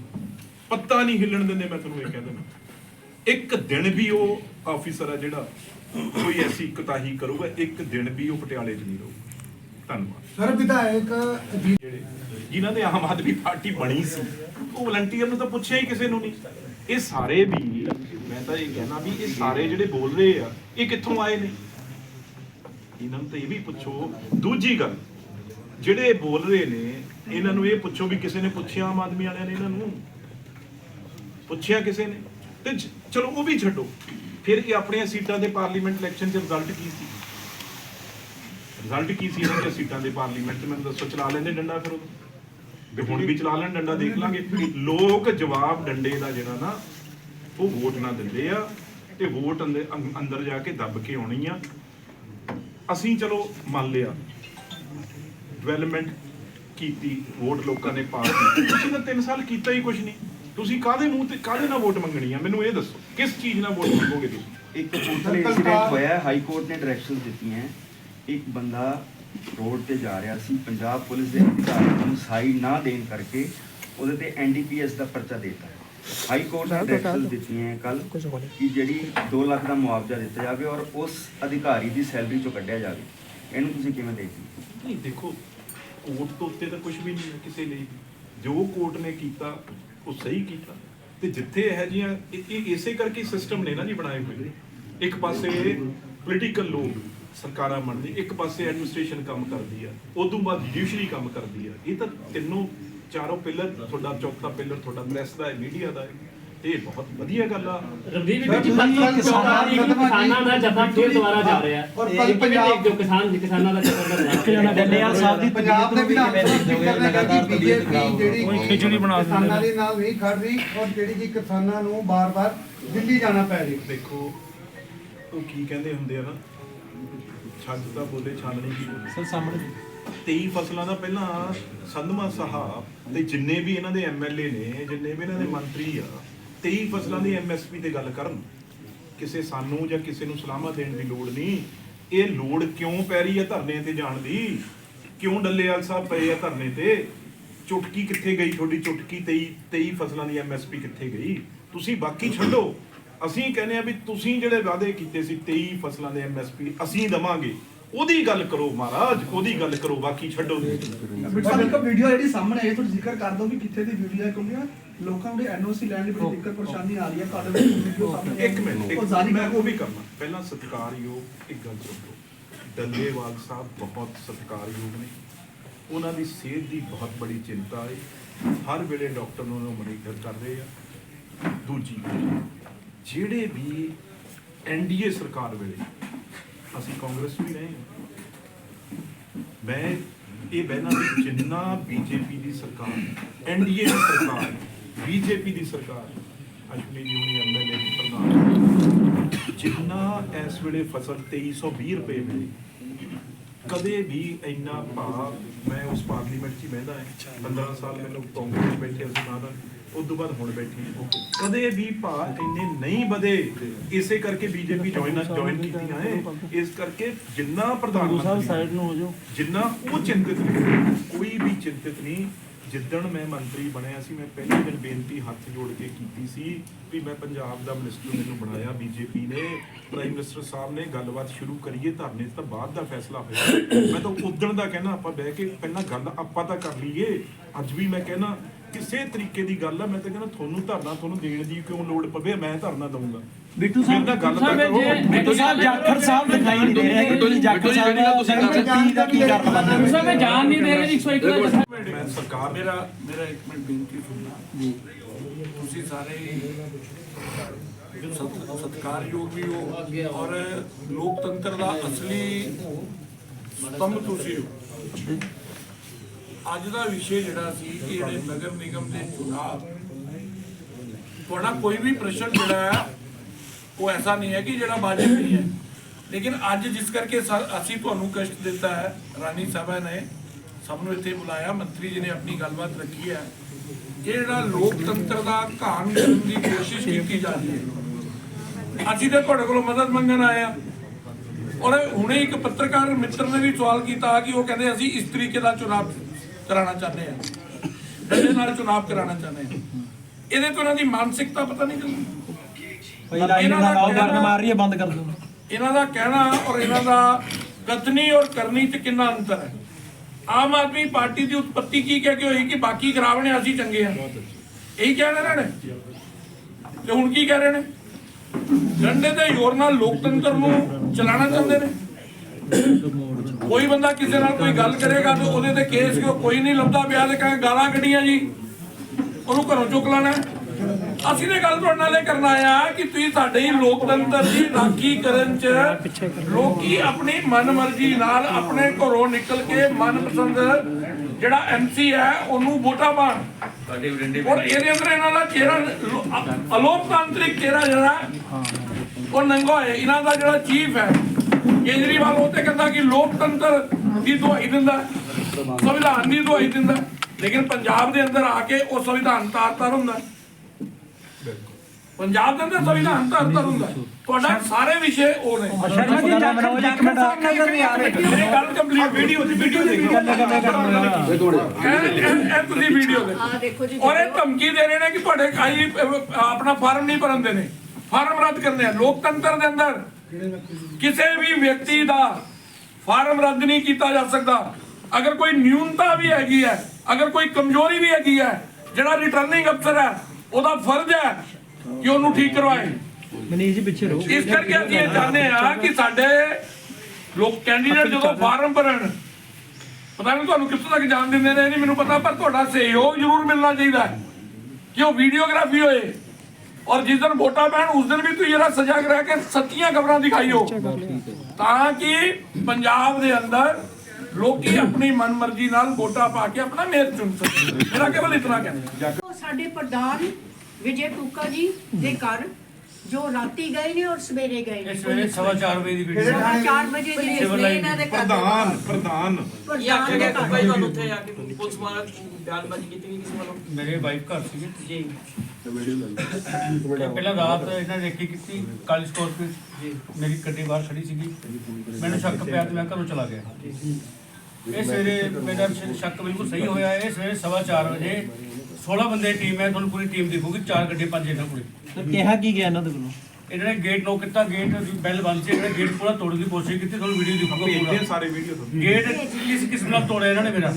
ਪੱਤਾ ਨਹੀਂ ਹਿੱਲਣ ਦਿੰਦੇ ਮੈਂ ਤੁਹਾਨੂੰ ਇਹ ਕਹਿ ਦਿੰਦਾ। ਇੱਕ ਦਿਨ ਵੀ ਉਹ ਆਫੀਸਰ ਆ ਜਿਹੜਾ ਕੋਈ ਐਸੀ ਕਤਾਹੀ ਕਰੂਗਾ ਇੱਕ ਦਿਨ ਵੀ ਉਹ ਪਟਿਆਲੇ 'ਚ ਨਹੀਂ ਰਹੂਗਾ। ਧੰਨਵਾਦ। ਸਰ ਵਿਧਾਇਕ ਅਜੀਤ ਜਿਹੜੇ ਜਿਨ੍ਹਾਂ ਦੇ ਆਮ ਆਦਮੀ ਪਾਰਟੀ ਬਣੀ ਸੀ ਉਹ ਵਲੰਟੀਅਰ ਨੂੰ ਤਾਂ ਪੁੱਛਿਆ ਹੀ ਕਿਸੇ ਨੂੰ ਨਹੀਂ। ਇਹ ਸਾਰੇ ਵੀ ਮੈਂ ਤਾਂ ਇਹ ਕਹਿਣਾ ਵੀ ਇਹ ਸਾਰੇ ਜਿਹੜੇ ਬੋਲ ਰਹੇ ਆ ਇਹ ਕਿੱਥੋਂ ਆਏ ਨੇ? ਇਹਨਾਂ ਨੂੰ ਤਾਂ ਇਹ ਵੀ ਪੁੱਛੋ। ਦੂਜੀ ਗੱਲ ਜਿਹੜੇ ਬੋਲ ਰਹੇ ਨੇ ਇਹਨਾਂ ਨੂੰ ਇਹ ਪੁੱਛੋ ਵੀ ਕਿਸੇ ਨੇ ਪੁੱਛਿਆ ਆਮ ਆਦਮੀ ਵਾਲਿਆਂ ਨੇ ਇਹਨਾਂ ਨੂੰ? ਪੁੱਛਿਆ ਕਿਸੇ ਨੇ? ਤੇ ਚਲੋ ਉਹ ਵੀ ਛੱਡੋ। ਫਿਰ ਇਹ ਆਪਣੀਆਂ ਸੀਟਾਂ ਦੇ ਪਾਰਲੀਮੈਂਟ ਇਲੈਕਸ਼ਨ 'ਚ ਰਿਜ਼ਲਟ ਕੀ ਸੀ? ਰਿਜ਼ਲਟ ਕੀ ਸੀ ਇਹਨਾਂ ਦੀਆਂ ਸੀਟਾਂ ਦੇ ਪਾਰਲੀਮੈਂਟ ਮੈਨੂੰ ਦੱਸੋ, ਚਲਾ ਲੈਂਦੇ ਡੰਡਾ ਫਿਰ ਉਦੋਂ? ਵੀ ਹੁਣ ਵੀ ਚਲਾ ਲੈਣ ਡੰਡਾ, ਦੇਖ ਲਾਂਗੇ। ਲੋਕ ਜਵਾਬ ਡੰਡੇ ਦਾ ਜਿਹੜਾ ਨਾ, ਉਹ ਵੋਟ ਨਾ ਦਿੰਦੇ ਆ ਤੇ ਵੋਟ ਅੰਦਰ ਜਾ ਕੇ ਦੱਬ ਕੇ ਆਉਣੀ ਆ। ਅਸੀਂ ਚਲੋ ਮੰਨ ਲਿਆ ਡਿਵੈਲਪਮੈਂਟ ਕੀਤੀ, ਵੋਟ ਲੋਕਾਂ ਨੇ ਪਾਸ ਦਿੱਤੀ ਤੁਸੀਂ ਤਾਂ 3 ਸਾਲ ਕੀਤਾ ਹੀ ਕੁਝ ਨਹੀਂ। ਤੁਸੀਂ ਕਾਹਦੇ ਮੂੰਹ ਤੇ, ਕਾਹਦੇ ਨਾਲ ਵੋਟ ਮੰਗਣੀ ਆ? ਮੈਨੂੰ ਇਹ ਦੱਸੋ, ਕਿਸ ਚੀਜ਼ ਨਾਲ ਵੋਟ ਮੰਗੋਗੇ ਤੁਸੀਂ? ਇੱਕ ਕਪੂਰਥਲੇ ਇੰਸੀਡੈਂਟ ਹੋਇਆ, ਹਾਈ ਕੋਰਟ ਨੇ ਡਾਇਰੈਕਸ਼ਨਸ ਦਿੱਤੀਆਂ। ਇੱਕ ਬੰਦਾ ਰੋਡ ਤੇ ਜਾ ਰਿਹਾ ਸੀ ਪੰਜਾਬ ਪੁਲਿਸ ਦੇ ਅਧਿਕਾਰੀਆਂ ਨੂੰ ਸਾਈਡ ਨਾ ਦੇਣ ਕਰਕੇ ਉਹਦੇ ਤੇ ਐਨਡੀਪੀਐਸ ਦਾ ਪਰਚਾ ਦੇਤਾ ਹੈ। ਹਾਈ ਕੋਰਟ ਨੇ ਡਾਇਰੈਕਸ਼ਨਸ ਦਿੱਤੀਆਂ ਹੈ ਕੱਲ ਕਿ ਜਿਹੜੀ 2 ਲੱਖ ਦਾ ਮੁਆਵਜ਼ਾ ਦਿੱਤਾ ਜਾਵੇ ਔਰ ਉਸ ਅਧਿਕਾਰੀ ਦੀ ਸੈਲਰੀ ਚੋਂ ਕੱਢਿਆ ਜਾਵੇ। ਇਹਨੂੰ ਤੁਸੀਂ ਕਿਵੇਂ ਦੇਖਦੇ ਹੋ? ਨਹੀਂ ਦੇਖੋ ਕੋਰਟ ਤੋਂ ਉੱਤੇ ਤਾਂ ਕੁਝ ਵੀ ਨਹੀਂ ਹੈ ਕਿਸੇ ਲਈ ਵੀ। ਜੋ ਕੋਰਟ ਨੇ ਕੀਤਾ ਉਹ ਸਹੀ ਕੀਤਾ। ਤੇ ਜਿੱਥੇ ਇਹ ਜੀਆਂ ਇਹ ਇਸੇ ਕਰਕੇ ਸਿਸਟਮ ਨੇ ਨਾ ਜੀ ਬਣਾਏ ਹੋਏ। ਇੱਕ ਪਾਸੇ ਪੋਲੀਟੀਕਲ ਲੋਕ। ਸਰਕਾਰਾਂ ਬਣਦੀ ਇੱਕ ਪਾਸੇ ਐਡਮਿਨਿਸਟ੍ਰੇਸ਼ਨ ਕੰਮ ਕਰਦੀ ਆ ਉਦੋਂ ਬਾਅਦ ਜੁਡੀਸ਼ਰੀ ਕੰਮ ਕਰਦੀ ਆ। ਇਹ ਤਾਂ ਤਿੰਨੋਂ ਚਾਰੋਂ ਪਿੱਲਰ ਤੁਹਾਡਾ ਚੌਥਾ ਪਿੱਲਰ ਤੁਹਾਡਾ ਪ੍ਰੈਸ ਦਾ ਹੈ ਮੀਡੀਆ ਦਾ ਹੈ। ਇਹ ਬਹੁਤ ਵਧੀਆ ਗੱਲ ਆ। ਰਣਦੀਪ ਜੀ ਕਿਸਾਨਾਂ ਦਾ ਜਥਾ ਫਿਰ ਦੁਬਾਰਾ ਜਾ ਰਿਹਾ। ਹੈ ਔਰ ਪੰਜਾਬ- ਹੋ ਕਿਸਾਨ ਕਿਸਾਨਾਂ ਦਾ ਜਥਾ ਦਾ ਡੱਲੇਵਾਲ ਸਾਹਿਬ ਦੀ ਪੰਜਾਬ ਦੇ ਵਿਧਾਨ ਸਭਾ ਕਿ ਬੀਜੇਪੀ ਜਿਹੜੀ ਖਿਚੜੀ ਬਣਾ ਦਿੰਦੇ ਕਿਸਾਨਾਂ ਦੇ ਨਾਲ ਨਹੀਂ ਖੜ ਰਹੀ ਔਰ ਜਿਹੜੀ ਕਿ ਕਿਸਾਨਾਂ ਨੂੰ ਬਾਰ-ਬਾਰ ਦਿੱਲੀ ਜਾਣਾ ਪੈ ਰਿਹਾ। ਦੇਖੋ ਉਹ ਕੀ ਕਹਿੰਦੇ ਹੁੰਦੇ ਆ ਨਾ ਛੱਡ ਤਾਂ ਬੋਲੇ ਛਾਨਣੀ ਕੀ ਸਰ ਸਾਹਮਣੇ 23 ਫਸਲਾਂ ਦਾ ਪਹਿਲਾਂ ਸੰਧਮਾ ਸਾਹਿਬ ਤੇ ਜਿੰਨੇ ਵੀ ਇਹਨਾਂ ਦੇ ਐਮਐਲਏ ਨੇ ਜਿੰਨੇ ਵੀ ਇਹਨਾਂ ਦੇ ਮੰਤਰੀ ਆ 23 ਫਸਲਾਂ ਦੀ ਐਮਐਸਪੀ ਤੇ ਗੱਲ ਕਰਨ। ਕਿਸੇ ਸਾਨੂੰ ਜਾਂ ਕਿਸੇ ਨੂੰ ਸਲਾਮਾ ਦੇਣ ਦੀ ਲੋੜ ਨਹੀਂ। ਇਹ ਲੋੜ ਕਿਉਂ ਪੈ ਰਹੀ ਹੈ ਧਰਨੇ ਤੇ ਜਾਣ ਦੀ? ਕਿਉਂ ਡੱਲੇਵਾਲ ਸਾਹਿਬ ਪਏ ਆ ਧਰਨੇ ਤੇ? ਚੁਟਕੀ ਕਿੱਥੇ ਗਈ ਤੁਹਾਡੀ? ਚੁਟਕੀ 23 23 ਫਸਲਾਂ ਦੀ ਐਮਐਸਪੀ ਕਿੱਥੇ ਗਈ? ਤੁਸੀਂ ਬਾਕੀ ਛੱਡੋ। ਅਸੀਂ ਕਹਿੰਦੇ ਆ ਵੀ ਤੁਸੀਂ ਜਿਹੜੇ ਵਾਅਦੇ ਕੀਤੇ ਸੀ 23 ਫਸਲਾਂ ਦੇ ਐਮਐਸਪੀ ਅਸੀਂ ਦਵਾਂਗੇ। ਉਹਦੀ ਗੱਲ ਕਰੋ ਮਹਾਰਾਜ ਉਹਦੀ ਗੱਲ ਕਰੋ ਬਾਕੀ ਛੱਡੋ। ਸਰ ਇੱਕ ਵੀਡੀਓ ਜਿਹੜੀ ਸਾਹਮਣੇ ਆਈ ਹੈ ਤੁਸੀਂ ਜ਼ਿਕਰ ਕਰ ਦਿਓ ਵੀ ਕਿੱਥੇ ਦੀ ਵੀਡੀਓ ਹੈ ਕਿਉਂਕਿ ਲੋਕਾਂ ਨੂੰ ਐਨਓਸੀ ਲੈਣ ਦੀ ਬੜੀ ਦਿੱਕਤ ਪਰੇਸ਼ਾਨੀ ਆ ਰਹੀ ਹੈ ਕੱਲ ਵੀਡੀਓ ਸਾਹਮਣੇ ਇੱਕ ਮਿੰਟ ਇੱਕ ਉਹ ਜਾਰੀ ਮੈਂ ਉਹ ਵੀ ਕਰਨਾ। ਪਹਿਲਾਂ ਸਤਿਕਾਰਯੋਗ ਇੱਕ ਗੱਲ ਸੁਣੋ। ਡੱਲੇਵਾਲ ਸਾਹਿਬ ਬਹੁਤ ਸਤਿਕਾਰਯੋਗ ਨੇ। ਉਹਨਾਂ ਦੀ ਸਿਹਤ ਦੀ ਬਹੁਤ ਬੜੀ ਚਿੰਤਾ ਹੈ। ਹਰ ਵੇਲੇ ਡਾਕਟਰ ਨੂੰ ਉਹਨੂੰ ਮਨੀਟਰ ਕਰ ਰਹੇ ਆ। ਦੂਜੀ ਜਿਹੜੇ ਵੀ ਐਨਡੀਏ ਸਰਕਾਰ ਵੇਲੇ ਅਸੀਂ ਕਾਂਗਰਸ ਵੀ ਰਹੇ ਹਾਂ। ਮੈਂ ਇਹ ਬਹਿਣਾ ਵੀ ਜਿੰਨਾ ਬੀਜੇਪੀ ਦੀ ਸਰਕਾਰ ਐਨਡੀਏ ਦੀ ਸਰਕਾਰ, ਬੀਜੇਪੀ ਦੀ ਸਰਕਾਰ ਅਸ਼ਵਨੀ ਜੀ ਹੁਣੀ ਐਮਐਲਏ ਦੀ ਪ੍ਰਧਾਨ ਜਿੰਨਾ ਇਸ ਵੇਲੇ ਫਸਲ 2320 ਰੁਪਏ ਮਿਲੇ, ਕਦੇ ਵੀ ਇੰਨਾ ਭਾਅ ਮੈਂ ਉਸ ਪਾਰਲੀਮੈਂਟ 'ਚ ਹੀ ਬਹਿੰਦਾ ਹੈ। 15 ਸਾਲ ਮੈਨੂੰ ਕਾਂਗਰਸ 'ਚ ਬੈਠੇ ਅਸੀਂ ਬਾਅਦ ਉਸ ਤੋਂ ਬਾਅਦ ਹੁਣ ਬੈਠੇ ਹਾਂ। ਕਦੇ ਵੀ ਭਾਅ ਇੰਨੇ ਨਹੀਂ ਵਧੇ ਇਸੇ ਕਰਕੇ ਬੀਜੇਪੀ ਜੁਆਇਨ ਜੁਆਇਨ ਕੀਤੀਆਂ ਹੈ ਇਸ ਕਰਕੇ ਜਿੰਨਾ ਪ੍ਰਧਾਨ ਮੰਤਰੀ ਸਾਈਡ ਨੂੰ ਹੋ ਜਾਓ। ਜਿੰਨਾ ਉਹ ਚਿੰਤਿਤ ਨਹੀਂ ਕੋਈ ਵੀ ਚਿੰਤਿਤ ਨਹੀਂ ਜਿੱਦਣ ਮੈਂ ਮੰਤਰੀ ਬਣਿਆ ਸੀ ਮੈਂ ਪਹਿਲੇ ਦਿਨ ਬੇਨਤੀ ਹੱਥ ਜੋੜ ਕੇ ਕੀਤੀ ਸੀ ਵੀ ਮੈਂ ਪੰਜਾਬ ਦਾ ਮਿਨਿਸਟਰ ਮੈਨੂੰ ਬਣਾਇਆ ਬੀਜੇਪੀ ਨੇ। ਪ੍ਰਾਈਮ ਮਿਨਿਸਟਰ ਸਾਹਿਬ ਨੇ ਗੱਲਬਾਤ ਸ਼ੁਰੂ ਕਰੀਏ ਧਰਨੇ ਤਾਂ ਬਾਅਦ ਦਾ ਫੈਸਲਾ ਹੋਇਆ। ਮੈਂ ਤਾਂ ਉਦਣ ਦਾ ਕਹਿਣਾ ਆਪਾਂ ਬਹਿ ਕੇ ਪਹਿਲਾਂ ਗੱਲ ਆਪਾਂ ਤਾਂ ਕਰ ਲਈਏ। ਅੱਜ ਵੀ ਮੈਂ ਕਹਿਣਾ ਕਿਸੇ ਤਰੀਕੇ ਦੀ ਗੱਲ ਆ ਮੈਂ ਤਾਂ ਕਹਿੰਦਾ ਤੁਹਾਨੂੰ ਧਰਨਾ ਤੁਹਾਨੂੰ ਦੇਣ ਦੀ ਕਿਉਂ ਲੋੜ ਪਵੇ ਮੈਂ ਧਰਨਾ ਦਊਂਗਾ। ਬਿੱਟੂ ਸਾਹਿਬ ਮੇਰੇ ਨਾਲ ਗੱਲ ਤਾਂ ਕਰੋ। ਬਿੱਟੂ ਸਾਹਿਬ ਜਾਖੜ ਸਾਹਿਬ ਦਿਖਾਈ ਨਹੀਂ ਦੇ ਰਹੇ ਬਿੱਟੂ ਜੀ ਜਾਖੜ ਸਾਹਿਬ ਦਾ ਦਾ ਕੀ ਕਰਨ? ਲੱਗੇ ਤੁਸੀਂ ਮੈਂ ਜਾਣ ਨਹੀਂ ਦੇ ਰਹੇ 101 ਦਾ ਜਥਾ ਮੈਂ ਸਰਕਾਰ ਮੇਰਾ ਮੇਰਾ ਇੱਕ ਮਿੰਟ ਬੇਨਤੀ ਸੁਣਨਾ। ਜੀ। ਤੁਸੀਂ ਸਾਰੇ ਸਤ- ਸਤਿਕਾਰਯੋਗ ਵੀ ਹੋ ਔਰ ਲੋਕਤੰਤਰ ਦਾ ਅਸਲੀ ਸਤੰਭ ਤੁਸੀਂ ਹੋ। ਅੱਜ ਦਾ ਵਿਸ਼ੇ ਜਿਹੜਾ ਸੀ, ਇਹ ਜਿਹੜੇ ਨਗਰ ਨਿਗਮ ਦੇ ਚੁਣਾਵ ਤੁਹਾਡਾ ਕੋਈ ਵੀ ਪ੍ਰਸ਼ਨ ਜਿਹੜਾ ਹੈ ਉਹ ਐਸਾ ਨਹੀਂ ਹੈ ਕਿ ਜਿਹੜਾ ਵਾਜਬ ਨਹੀਂ ਹੈ। ਲੇਕਿਨ ਅੱਜ ਜਿਸ ਕਰਕੇ ਅਸੀਂ ਤੁਹਾਨੂੰ ਕਸ਼ਟ ਦਿੱਤਾ ਹੈ, ਰਾਣੀ ਸਾਹਿਬਾ ਨੇ ਸਭ ਨੂੰ ਇੱਥੇ ਬੁਲਾਇਆ, ਮੰਤਰੀ ਜੀ ਨੇ ਆਪਣੀ ਗੱਲਬਾਤ ਰੱਖੀ ਹੈ ਇਹ ਜਿਹੜਾ ਲੋਕਤੰਤਰ ਦਾ ਘਾਣ ਕਰਨ ਦੀ ਕੋਸ਼ਿਸ਼ ਕੀਤੀ ਜਾ ਰਹੀ ਹੈ। ਅਸੀਂ ਤਾਂ ਤੁਹਾਡੇ ਕੋਲੋਂ ਮਦਦ ਮੰਗਣ ਆਏ ਆ ਔਰ ਹੁਣੇ ਇੱਕ ਪੱਤਰਕਾਰ ਮਿੱਤਰ ਨੇ ਵੀ ਸਵਾਲ ਕੀਤਾ ਕਿ ਉਹ ਕਹਿੰਦੇ ਅਸੀਂ ਇਸ ਤਰੀਕੇ ਦਾ ਚੁਣਾਵ ਕਰਾਉਣਾ ਚਾਹੁੰਦੇ ਆ। ਡੰਡੇ ਨਾਲ ਚੁਣਾਵ ਕਰਾਉਣਾ ਚਾਹੁੰਦੇ ਆ। ਇਹਦੇ ਤੋਂ ਉਹਨਾਂ ਦੀ ਮਾਨਸਿਕਤਾ ਪਤਾ ਨਹੀਂ ਕਿਉਂ ਭਾਈ ਲਾਈਨ ਨਾਲ ਆਓ ਗਰਨ ਮਾਰ ਰਹੀ ਹੈ ਬੰਦ ਕਰ ਦਿਓ। ਇਹਨਾਂ ਦਾ ਕਹਿਣਾ ਔਰ ਇਹਨਾਂ ਦਾ ਕਥਨੀ ਔਰ ਕਰਨੀ 'ਚ ਕਿੰਨਾ ਅੰਤਰ ਹੈ। ਆਮ ਆਦਮੀ ਪਾਰਟੀ ਦੀ ਉਤਪਤੀ ਕੀ ਕਹਿ ਕੇ ਹੋਈ ਕਿ ਬਾਕੀ ਖਰਾਬ ਨੇ ਅਸੀਂ ਚੰਗੇ ਹਾਂ ਇਹੀ ਕਹਿਣਾ ਇਹਨਾਂ ਨੇ? ਤੇ ਹੁਣ ਕੀ ਕਹਿ ਰਹੇ ਨੇ? ਡੰਡੇ ਦੇ ਜ਼ੋਰ ਨਾਲ ਲੋਕਤੰਤਰ ਨੂੰ ਚਲਾਉਣਾ ਚਾਹੁੰਦੇ ਨੇ? ਕੋਈ ਬੰਦਾ ਕਿਸੇ ਨਾਲ ਕੋਈ ਗੱਲ ਕਰੇਗਾ ਤੇ ਉਹਦੇ ਤੇ ਕੇਸ ਕਿਉਂ? ਕੋਈ ਨਹੀਂ ਲੱਭਦਾ ਪਿਆ ਤੇ ਕਹੇ ਗਾਲਾਂ ਕੱਢੀਆਂ ਜੀ। ਉਹਨੂੰ ਘਰੋਂ ਚੁੱਕ ਲੈਣਾ। ਅਸੀਂ ਨੇ ਗੱਲ ਤੁਹਾਡੇ ਨਾਲ ਇਹ ਕਰਨਾ ਆ ਕਿ ਤੁਸੀਂ ਸਾਡੇ ਹੀ ਲੋਕਤੰਤਰ ਦੀ ਰਾਖੀ ਕਰਨ ਚ ਲੋਕੀ ਆਪਣੀ ਮਨਮਰਜ਼ੀ ਨਾਲ ਆਪਣੇ ਘਰੋਂ ਨਿਕਲ ਕੇ ਮਨਪਸੰਦ ਜਿਹੜਾ ਐਮਸੀ ਹੈ ਉਹਨੂੰ ਵੋਟਾਂ ਪਾਣ ਔਰ ਇਹਦੇ ਅੰਦਰ ਇਹਨਾਂ ਦਾ ਚਿਹਰਾ ਅਲੋਕਤਾਂਤਰਿਕ ਚਿਹਰਾ ਜਿਹੜਾ ਉਹ ਨੰਗਾ ਹੈ ਇਹਨਾਂ ਦਾ ਜਿਹੜਾ ਚੀਫ ਹੈ ਕੇਜਰੀਵਾਲ ਉਹ ਤੇ ਕਹਿੰਦਾ ਕਿ ਲੋਕਤੰਤਰ ਦੀ ਦੁਹਾਈ ਦਿੰਦਾ ਸੰਵਿਧਾਨ ਦੀ ਦੁਹਾਈ ਦਿੰਦਾ। ਲੇਕਿਨ ਪੰਜਾਬ ਦੇ ਅੰਦਰ ਆ ਕੇ ਉਹ ਸੰਵਿਧਾਨ ਤਾਰ ਤਾਰ ਹੁੰਦਾ। ਪੰਜਾਬ ਦੇ ਅੰਦਰ ਸੰਵਿਧਾਨ ਤਾਰ ਤਾਰ ਹੁੰਦਾ। ਤੁਹਾਡਾ ਸਾਰੇ ਵਿਸ਼ੇ ਉਹ ਨੇ ਸ਼ਰਮਾ ਜੀ ਮਨੋਜ ਇੱਕ ਮਿੰਟ ਨਜ਼ਰ ਨਹੀਂ ਆ ਰਹੇ ਮੇਰੀ ਗੱਲ ਕੰਪਲੀਟ ਵੀਡੀਓ ਦੀ ਵੀਡੀਓ ਦੇਖੋ ਇਹ ਤੁਸੀਂ ਵੀਡੀਓ ਦੇ ਔਰ ਇਹ ਧਮਕੀ ਦੇ ਰਹੇ ਨੇ ਕਿ ਤੁਹਾਡੇ ਕਾਈ ਆਪਣਾ ਫਾਰਮ ਨਹੀਂ ਭਰਨ ਦੇਣੇ ਫਾਰਮ ਰੱਦ ਕਰਨੇ ਆ ਲੋਕਤੰਤਰ ਦੇ ਅੰਦਰ ਕਿਸੇ ਵੀ ਵਿਅਕਤੀ ਦਾ ਫਾਰਮ ਰੱਦ ਨਹੀਂ ਕੀਤਾ ਜਾ ਸਕਦਾ। ਅਗਰ ਕੋਈ ਨਿਊਨਤਾ ਵੀ ਹੈਗੀ ਹੈ ਅਗਰ ਕੋਈ ਕਮਜ਼ੋਰੀ ਵੀ ਹੈਗੀ ਹੈ ਜਿਹੜਾ ਰਿਟਰਨਿੰਗ ਅਫਸਰ ਹੈ ਉਹਦਾ ਫਰਜ਼ ਹੈ ਕਿ ਉਹਨੂੰ ਠੀਕ ਕਰਵਾਏ। ਮਨੀਸ਼ ਜੀ ਪਿੱਛੇ ਰਹੋ। ਇਸ ਕਰਕੇ ਅਸੀਂ ਇਹ ਚਾਹੁੰਦੇ ਆ ਕਿ ਸਾਡੇ ਲੋਕ ਕੈਂਡੀਡੇਟ ਜਦੋਂ ਫਾਰਮ ਭਰਨ ਪਤਾ ਨਹੀਂ ਤੁਹਾਨੂੰ ਕਿੱਥੋਂ ਤੱਕ ਜਾਣ ਦਿੰਦੇ ਨੇ ਇਹ ਨਹੀਂ ਮੈਨੂੰ ਪਤਾ ਪਰ ਤੁਹਾਡਾ ਸਹਿਯੋਗ ਜ਼ਰੂਰ ਮਿਲਣਾ ਚਾਹੀਦਾ ਕਿ ਉਹ ਵੀਡੀਓਗ੍ਰਾਫੀ ਹੋਏ। ਔਰ ਜਿਸ ਦਿਨ ਵੋਟਾਂ ਪੈਣ ਉਸ ਦਿਨ ਵੀ ਤੁਸੀਂ ਜਿਹੜਾ ਸਜਗ ਰਹਿ ਕੇ ਸੱਚੀਆਂ ਖਬਰਾਂ ਦਿਖਾਈਓ। ਤਾਂ ਕਿ ਪੰਜਾਬ ਦੇ ਅੰਦਰ ਲੋਕੀ ਆਪਣੀ ਮਨਮਰਜ਼ੀ ਨਾਲ ਵੋਟਾਂ ਪਾ ਕੇ ਆਪਣਾ ਮੇਅਰ ਚੁਣ ਸਕਣ। ਮੇਰਾ ਕੇਵਲ ਇਤਨਾ ਕਹਿਣਾ। ਸਾਡੇ ਪ੍ਰਧਾਨ ਵਿਜੇ ਟੂਕਾ ਜੀ ਦੇ ਘਰ ਜੋ ਰਾਤੀ ਗਏ ਨੇ ਔਰ ਸਵੇਰੇ ਗਏ ਨੇ। ਸਵੇਰੇ ਸਵਾ ਚਾਰ ਵਜੇ ਦੀ ਵੀਡੀਓ ਸਵਾ ਚਾਰ ਵਜੇ ਦੀ ਇਹਨਾਂ ਦੇ। ਪ੍ਰਧਾਨ ਪ੍ਰਧਾਨ। ਪ੍ਰਧਾਨ ਦੇ ਘਰ। ਤੁਹਾਨੂੰ ਉੱਥੇ ਜਾ ਕੇ ਪੁਲਿਸ ਮਾਰ ਬਿਆਨਬਾਜ਼ੀ ਕੀਤੀ ਕਿਸੇ ਵੱਲੋਂ ਮੇਰੇ ਵਾਈਫ ਘਰ ਸੀਗੇ। ਜੀ। ਤੇ ਪਹਿਲਾਂ ਰਾਤ ਇਹਨਾਂ ਨੇ ਰੇਕੀ ਕੀਤੀ ਕਾਲੀ ਸਕਾਰਪੀਓ ਜੀ ਮੇਰੀ ਗੱਡੀ ਬਾਹਰ ਖੜੀ ਸੀਗੀ। ਮੈਨੂੰ ਸ਼ੱਕ ਪਿਆ ਤੇ ਮੈਂ ਘਰੋਂ ਚਲਾ ਗਿਆ। ਇਹ ਸਵੇਰੇ ਮੇਰਾ ਸ਼- ਸ਼ੱਕ ਬਿਲਕੁਲ ਸਹੀ ਹੋਇਆ। ਇਹ ਸਵੇਰੇ ਸਵਾ ਚਾਰ ਵਜੇ 16 ਬੰਦੇ ਦੀ ਟੀਮ ਹੈ ਤੁਹਾਨੂੰ ਪੂਰੀ ਟੀਮ ਦਿਖੂਗੀ। ਚਾਰ ਗੱਡੀ ਪੰਜ ਇਹਨਾਂ ਕੋਲੇ। ਕਿਹਾ ਕੀ ਗਿਆ ਇਹਨਾਂ ਦੇ ਵੱਲੋਂ ਇਹਨਾਂ ਨੇ ਗੇਟ ਲੋਕ ਕੀਤਾ ਗੇਟ ਦੀ ਬੈਲ ਬੰਦ ਸੀ। ਇਹਨਾਂ ਨੇ ਗੇਟ ਪੂਰਾ ਤੋੜਨ ਦੀ ਕੋਸ਼ਿਸ਼ ਕੀਤੀ। ਤੁਹਾਨੂੰ ਵੀਡੀਓ ਦਿਖਾਊਗਾ ਭੇਜਦੇ ਪੂਰਾ। ਸਾਰੇ ਵੀਡੀਓ ਤੁਹਾਨੂੰ। ਗੇਟ ਕਿਸ ਕਿਸ ਨਾਲ ਤੋੜਿਆ ਇਹਨਾਂ ਨੇ ਮੇਰਾ?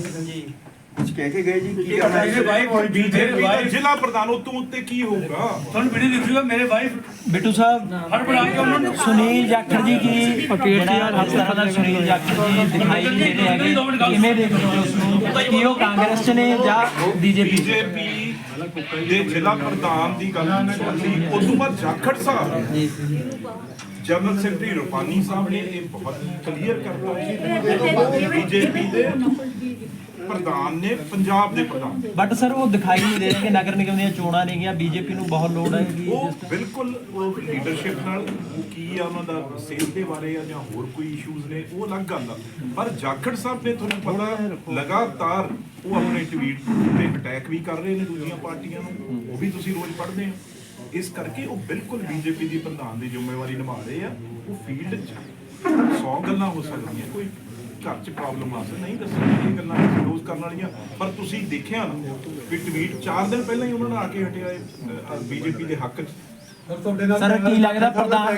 ਕੁਝ ਕਹਿ ਕੇ ਗਏ ਜੀ ਕੀ ਕਰਨਾ? ਮੇਰੇ ਵਾਈਫ ਬੀਜੇਪੀ ਦਾ ਵਾਈਫ ਜ਼ਿਲ੍ਹਾ ਪ੍ਰਧਾਨ ਉਹ ਤੋਂ ਉੱਤੇ ਕੀ ਹੋਊਗਾ? ਤੁਹਾਨੂੰ ਵੀਡੀਓ ਦਿਖੂਗਾ ਮੇਰੇ ਵਾਈਫ ਬਿੱਟੂ ਸਾਹਿਬ ਹਰ ਬਣਾ ਕੇ ਉਹਨਾਂ ਨੂੰ ਸੁਨੀਲ ਜਾਖੜ ਜੀ ਕੀ ਜਿਹੜਾ ਤਰ੍ਹਾਂ ਦਾ ਸੁਨੀਲ ਜਾਖੜ ਜੀ ਦਿਖਾਈ ਦੇ ਰਹੇ ਹੈਗੇ। ਕਿਵੇਂ ਦੇਖਦੇ ਹੋ ਉਸ ਨੂੰ ਕੀ ਉਹ ਕਾਂਗਰਸ ਚ ਨੇ ਜਾਂ ਬੀਜੇਪੀ ਬੀਜੇਪੀ ਦੇ ਜ਼ਿਲ੍ਹਾ ਪ੍ਰਧਾਨ ਦੀ ਗੱਲ ਸੁਣੀ ਉਸ ਤੋਂ ਬਾਅਦ ਜਾਖੜ ਸਾਹਿਬ। ਜਨਰਲ ਸੈਕਟਰੀ ਰੂਪਾਨੀ ਸਾਹਿਬ ਨੇ ਇਹ ਬਹੁਤ ਕਲੀਅਰ ਕਰਤਾ ਬੀਜੇਪੀ ਦੇ ਪ੍ਰਧਾਨ ਨੇ ਪੰਜਾਬ ਦੇ ਪ੍ਰਧਾਨ ਬਟ ਸਰ ਉਹ ਦਿਖਾਈ ਨਹੀਂ ਦੇ ਰਹੇ ਕਿ ਨਗਰ ਨਿਗਮ ਦੀਆਂ ਚੋਣਾਂ ਨੇ ਗਿਆ ਬੀਜੇਪੀ ਨੂੰ ਬਹੁਤ ਲੋੜ ਹੈਗੀ ਉਹ ਜਿਸ ਤਰ੍ਹਾਂ- ਬਿਲਕੁਲ ਉਹ ਲੀਡਰਸ਼ਿਪ ਨਾਲ ਉਹ ਕੀ ਆ ਉਹਨਾਂ ਦਾ ਸਿਹਤ ਦੇ ਬਾਰੇ ਆ ਜਾਂ ਹੋਰ ਕੋਈ ਇਸ਼ੂਜ਼ ਨੇ ਉਹ ਅਲੱਗ ਗੱਲ ਆ। ਪਰ ਜਾਖੜ ਸਾਹਿਬ ਨੇ ਤੁਹਾਨੂੰ ਪਤਾ ਲਗਾਤਾਰ ਉਹ ਆਪਣੇ ਟਵੀਟ ਤੇ ਅਟੈਕ ਵੀ ਕਰ ਰਹੇ ਨੇ ਦੂਜੀਆਂ ਪਾਰਟੀਆਂ ਨੂੰ ਉਹ ਵੀ ਤੁਸੀਂ ਰੋਜ਼ ਪੜ੍ਹਦੇ ਹੋ। ਇਸ ਕਰਕੇ ਉਹ ਬਿਲਕੁਲ ਬੀਜੇਪੀ ਦੀ ਪ੍ਰਧਾਨ ਦੀ ਜ਼ਿੰਮੇਵਾਰੀ ਨਿਭਾ ਰਹੇ ਆ। ਉਹ ਫੀਲਡ 'ਚ 100 ਗੱਲਾਂ ਹੋ ਸਕਦੀਆਂ ਕੋਈ। ਘਰ 'ਚ ਪ੍ਰੋਬਲਮ ਆ। ਸਕਦੀ ਨਹੀਂ ਦੱਸਣੀ ਇਹ ਗੱਲਾਂ ਕਲੋਜ਼ ਕਰਨ ਵਾਲੀਆਂ। ਪਰ ਤੁਸੀਂ ਦੇਖਿਆ ਨਾ ਵੀ ਟਵੀਟ 4 ਦਿਨ ਪਹਿਲਾਂ ਹੀ ਉਹਨਾਂ ਨੇ ਆ ਕੇ ਹਟਿਆ ਬੀਜੇਪੀ ਦੇ ਹੱਕ 'ਚ। ਸਰ ਤੁਹਾਡੇ ਨਾਲ ਸਰ ਕੀ ਲੱਗਦਾ ਪ੍ਰਧਾਨ